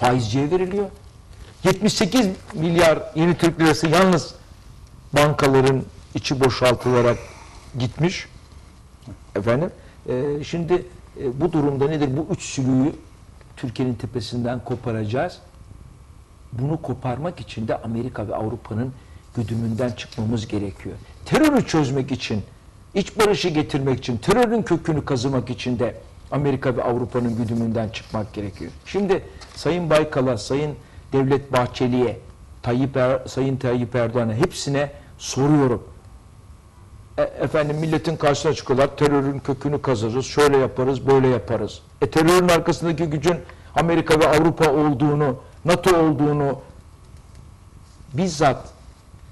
faizciye veriliyor. 78 milyar yeni Türk lirası yalnız bankaların içi boşaltılarak gitmiş. Efendim, e, şimdi e, bu durumda nedir? Bu üç sürüyü Türkiye'nin tepesinden koparacağız. Bunu koparmak için de Amerika ve Avrupa'nın güdümünden çıkmamız gerekiyor. Terörü çözmek için, iç barışı getirmek için, terörün kökünü kazımak için de Amerika ve Avrupa'nın güdümünden çıkmak gerekiyor. Şimdi Sayın Baykal'a, Sayın Devlet Bahçeli'ye, Tayyip er, Sayın Tayyip Erdoğan'a hepsine soruyorum. E, efendim milletin karşısına çıkıyorlar. Terörün kökünü kazırız. Şöyle yaparız, böyle yaparız. E terörün arkasındaki gücün Amerika ve Avrupa olduğunu, NATO olduğunu bizzat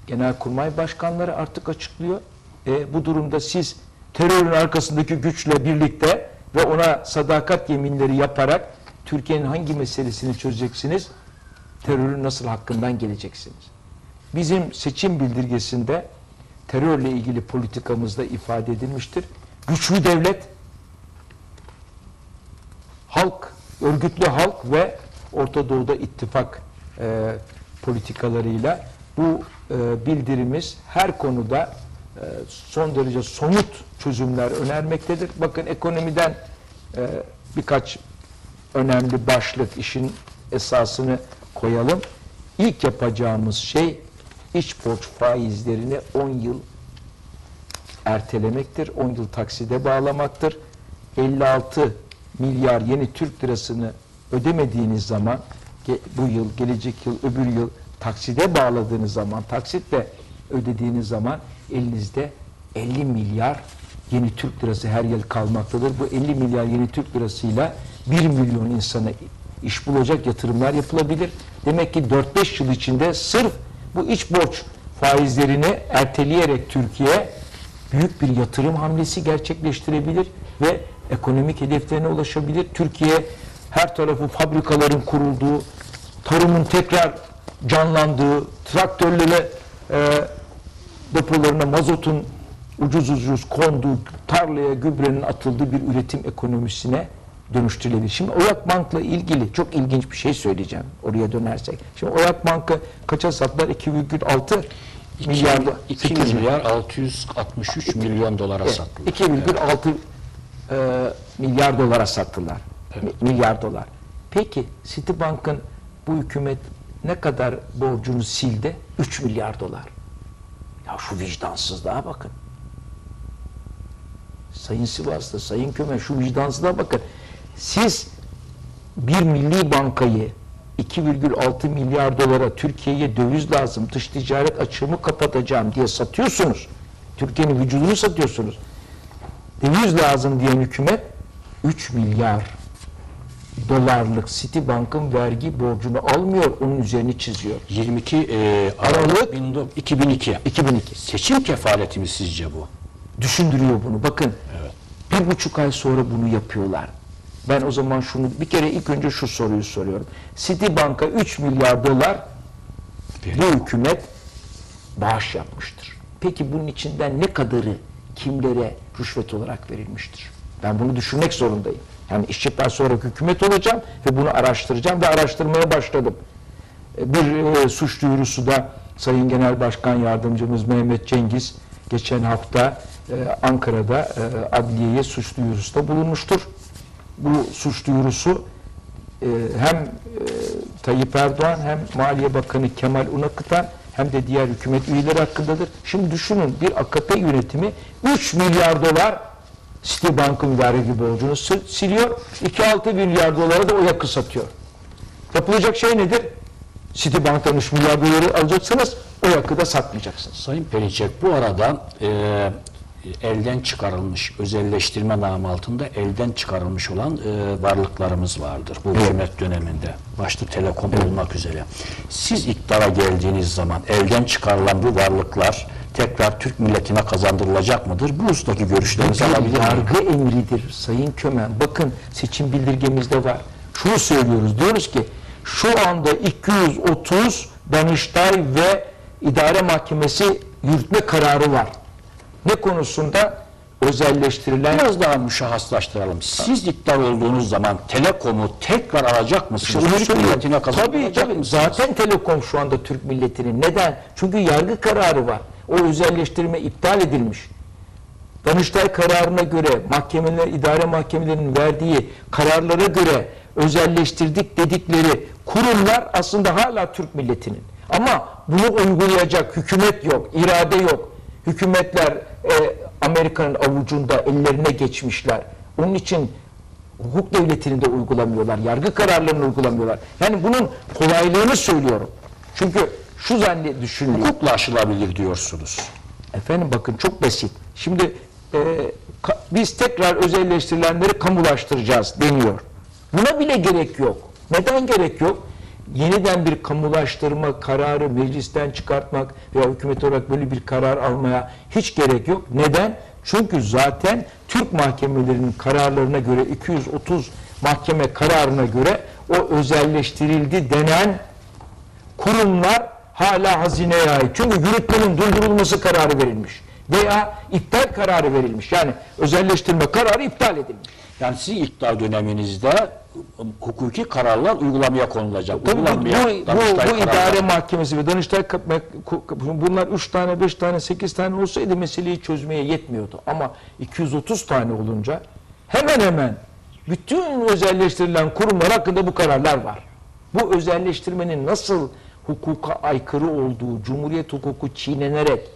Genelkurmay Başkanları artık açıklıyor. E, bu durumda siz terörün arkasındaki güçle birlikte ve ona sadakat yeminleri yaparak Türkiye'nin hangi meselesini çözeceksiniz? Terörün nasıl hakkından geleceksiniz? Bizim seçim bildirgesinde terörle ilgili politikamızda ifade edilmiştir. Güçlü devlet, halk, örgütlü halk ve Orta Doğu'da ittifak e, politikalarıyla bu e, bildirimiz her konuda son derece somut çözümler önermektedir. Bakın ekonomiden e, birkaç önemli başlık işin esasını koyalım. İlk yapacağımız şey iç borç faizlerini 10 yıl ertelemektir. 10 yıl takside bağlamaktır. 56 milyar yeni Türk lirasını ödemediğiniz zaman bu yıl, gelecek yıl, öbür yıl takside bağladığınız zaman, taksitle ödediğiniz zaman elinizde 50 milyar yeni Türk lirası her yıl kalmaktadır. Bu 50 milyar yeni Türk lirasıyla 1 milyon insana iş bulacak yatırımlar yapılabilir. Demek ki 4-5 yıl içinde sırf bu iç borç faizlerini erteleyerek Türkiye büyük bir yatırım hamlesi gerçekleştirebilir ve ekonomik hedeflerine ulaşabilir. Türkiye her tarafı fabrikaların kurulduğu, tarımın tekrar canlandığı, traktörlere e, depolarına mazotun ucuz ucuz konduğu, tarlaya gübrenin atıldığı bir üretim ekonomisine dönüştürülebilir. Şimdi Oyak Bank'la ilgili çok ilginç bir şey söyleyeceğim oraya dönersek. Şimdi Oyak Bank'ı kaça sattılar? 2,6 milyar 2 milyar 663 milyon dolara sattılar. 2,6 e, milyar dolara sattılar. Mi- Milyar dolar. Peki Citibank'ın bu hükümet ne kadar borcunu sildi? 3 milyar dolar. Ya şu vicdansızlığa bakın. Sayın Sivaslı, Sayın Kömen şu vicdansızlığa bakın. Siz bir milli bankayı 2,6 milyar dolara Türkiye'ye döviz lazım, dış ticaret açığımı kapatacağım diye satıyorsunuz. Türkiye'nin vücudunu satıyorsunuz. Döviz lazım diyen hükümet 3 milyar dolarlık Citibank'ın vergi borcunu almıyor, onun üzerini çiziyor. 22 e, Aralık 2002. 2002. Seçim kefaleti mi sizce bu? düşündürüyor bunu. Bakın bir buçuk ay sonra bunu yapıyorlar. Ben o zaman şunu bir kere ilk önce şu soruyu soruyorum. Citibank'a 3 milyar dolar bu hükümet bağış yapmıştır. Peki bunun içinden ne kadarı kimlere rüşvet olarak verilmiştir? Ben bunu düşünmek zorundayım. Yani işçiden sonraki hükümet olacağım ve bunu araştıracağım ve araştırmaya başladım. E, Bir e, suç duyurusu da Sayın Genel Başkan Yardımcımız Mehmet Cengiz geçen hafta e, Ankara'da e, adliyeye suç duyurusunda bulunmuştur. Bu suç duyurusu e, hem e, Tayyip Erdoğan hem Maliye Bakanı Kemal Unakıtan hem de diğer hükümet üyeleri hakkındadır. Şimdi düşünün bir AKP yönetimi 3 milyar dolar Citibank'ın vergi borcunu sil- siliyor. 2-6 milyar dolara da o yakı satıyor. Yapılacak şey nedir? Citibank'tan 3 milyar doları alacaksınız, o yakı da satmayacaksınız. Sayın Perinçek bu arada e, elden çıkarılmış özelleştirme namı altında elden çıkarılmış olan e, varlıklarımız vardır bu hükümet döneminde. Başta telekom olmak üzere. Siz iktidara geldiğiniz zaman elden çıkarılan bu varlıklar tekrar Türk milletine kazandırılacak mıdır? Bu husudaki görüşlerinizi alabilir miyim? yargı emridir Sayın Kömen. Bakın seçim bildirgemizde var. Şunu söylüyoruz. Diyoruz ki şu anda 230 Danıştay ve İdare Mahkemesi yürütme kararı var. Ne konusunda? özelleştirilen Biraz daha müşahhaslaştıralım. Siz iktidar olduğunuz zaman Telekom'u tekrar alacak mısınız? Türk milletine Tabii tabii. Zaten Telekom şu anda Türk milletinin. Neden? Çünkü yargı kararı var. O özelleştirme iptal edilmiş. Danıştay kararına göre mahkemeler, idare mahkemelerinin verdiği kararlara göre özelleştirdik dedikleri kurumlar aslında hala Türk milletinin. Ama bunu uygulayacak hükümet yok, irade yok. Hükümetler e, Amerika'nın avucunda ellerine geçmişler. Onun için hukuk devletini de uygulamıyorlar, yargı kararlarını uygulamıyorlar. Yani bunun kolaylığını söylüyorum. Çünkü şu zannet düşünülüyor. Hukukla aşılabilir diyorsunuz. Efendim bakın çok basit. Şimdi e, ka- biz tekrar özelleştirilenleri kamulaştıracağız deniyor. Buna bile gerek yok. Neden gerek yok? Yeniden bir kamulaştırma kararı meclisten çıkartmak veya hükümet olarak böyle bir karar almaya hiç gerek yok. Neden? Çünkü zaten Türk mahkemelerinin kararlarına göre 230 mahkeme kararına göre o özelleştirildi denen kurumlar hala hazineye ait. Çünkü yürütmenin durdurulması kararı verilmiş. Veya iptal kararı verilmiş. Yani özelleştirme kararı iptal edilmiş. Yani sizin iktidar döneminizde hukuki kararlar uygulamaya konulacak. Tabii bu, bu, bu, bu idare mahkemesi ve Danıştay bunlar 3 tane, 5 tane, 8 tane olsaydı meseleyi çözmeye yetmiyordu. Ama 230 tane olunca hemen hemen bütün özelleştirilen kurumlar hakkında bu kararlar var. Bu özelleştirmenin nasıl hukuka aykırı olduğu, Cumhuriyet hukuku çiğnenerek,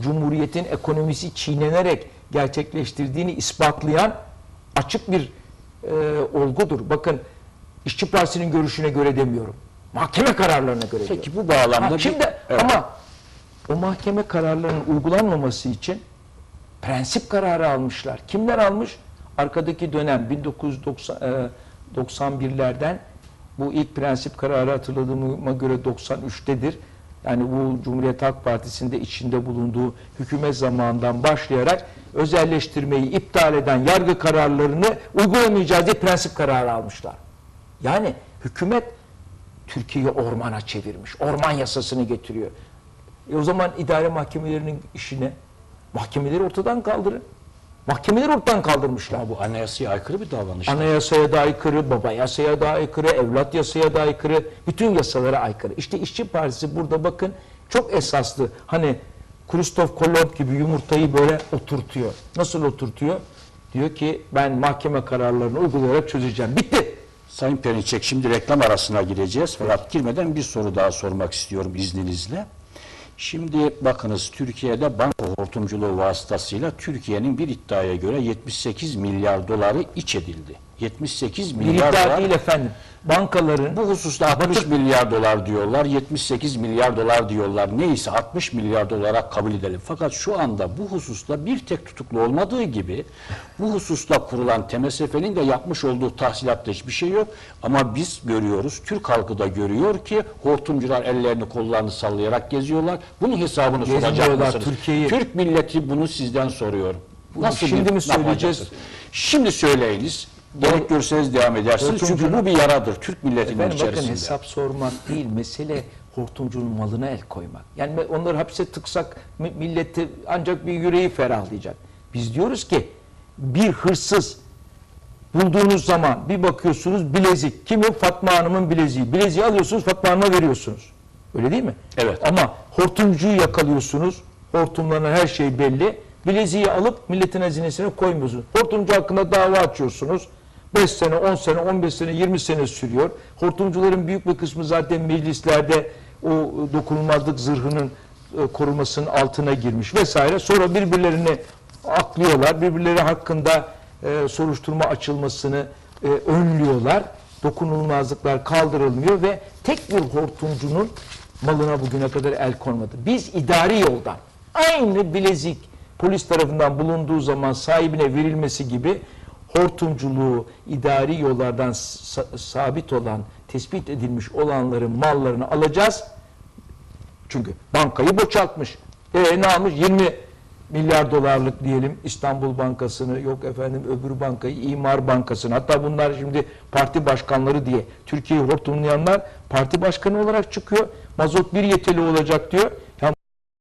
Cumhuriyet'in ekonomisi çiğnenerek gerçekleştirdiğini ispatlayan açık bir e, olgudur. Bakın İşçi Partisi'nin görüşüne göre demiyorum. Mahkeme kararlarına göre diyorum. Peki bu bağlamda Ha, bir- şimdi Evet. ama o mahkeme kararlarının uygulanmaması için prensip kararı almışlar. Kimler almış? Arkadaki dönem 1991'lerden bu ilk prensip kararı hatırladığıma göre 93'tedir. Yani bu Cumhuriyet Halk Partisi'nde içinde bulunduğu hükümet zamanından başlayarak özelleştirmeyi iptal eden yargı kararlarını uygulamayacağız diye prensip kararı almışlar. Yani hükümet Türkiye'yi ormana çevirmiş. Orman yasasını getiriyor. E o zaman idare mahkemelerinin işine mahkemeleri ortadan kaldırın. Mahkemeleri ortadan kaldırmışlar. Ama bu anayasaya aykırı bir davranış. Anayasaya da aykırı, baba yasaya da aykırı, evlat yasaya da aykırı, bütün yasalara aykırı. İşte İşçi Partisi burada bakın çok esaslı. Hani Kristof Kolomb gibi yumurtayı böyle oturtuyor. Nasıl oturtuyor? Diyor ki ben mahkeme kararlarını uygulayarak çözeceğim. Bitti. Sayın Perinçek şimdi reklam arasına gireceğiz. Fakat girmeden bir soru daha sormak istiyorum izninizle. Şimdi bakınız Türkiye'de banka hortumculuğu vasıtasıyla Türkiye'nin bir iddiaya göre 78 milyar doları iç edildi. 78 Bir milyar dolar. değil efendim. Bankaların Bu hususta 60 milyar dolar diyorlar, 78 milyar dolar diyorlar. Neyse 60 milyar dolara kabul edelim. Fakat şu anda bu hususta bir tek tutuklu olmadığı gibi bu hususta kurulan TMSF'nin de yapmış olduğu tahsilatta hiçbir şey yok. Ama biz görüyoruz, Türk halkı da görüyor ki hortumcular ellerini kollarını sallayarak geziyorlar. Bunun hesabını soracak mısınız? Türk milleti bunu sizden soruyor. Bunu şimdi bir- mi söyleyeceğiz? Şimdi söyleyiniz. Gerek görseniz devam edersiniz. Çünkü Hortumcunun- bu bir yaradır Türk milletinin Efendim bakın içerisinde. hesap sormak değil, mesele hortumcunun malına el koymak. Yani onları hapse tıksak mi- milleti ancak bir yüreği ferahlayacak. Biz diyoruz ki bir hırsız bulduğunuz zaman bir bakıyorsunuz bilezik. Kimin? Fatma Hanım'ın bileziği. Bileziği alıyorsunuz Fatma Hanım'a veriyorsunuz. Öyle değil mi? Evet. Ama hortumcuyu yakalıyorsunuz. Hortumlarına her şey belli. Bileziği alıp milletin hazinesine koymuyorsunuz. Hortumcu hakkında dava açıyorsunuz. 5 sene, 10 sene, 15 sene, 20 sene sürüyor. Hortumcuların büyük bir kısmı zaten meclislerde o dokunulmazlık zırhının e, korumasının altına girmiş vesaire. Sonra birbirlerini aklıyorlar. Birbirleri hakkında e, soruşturma açılmasını e, önlüyorlar. Dokunulmazlıklar kaldırılmıyor ve tek bir hortumcunun malına bugüne kadar el konmadı. Biz idari yoldan aynı bilezik polis tarafından bulunduğu zaman sahibine verilmesi gibi hortumculuğu idari yollardan sa- sabit olan, tespit edilmiş olanların mallarını alacağız. Çünkü bankayı boşaltmış. E ne almış? 20 milyar dolarlık diyelim İstanbul Bankası'nı yok efendim öbür bankayı İmar Bankası'nı hatta bunlar şimdi parti başkanları diye Türkiye'yi hortumlayanlar parti başkanı olarak çıkıyor. Mazot bir yeteli olacak diyor.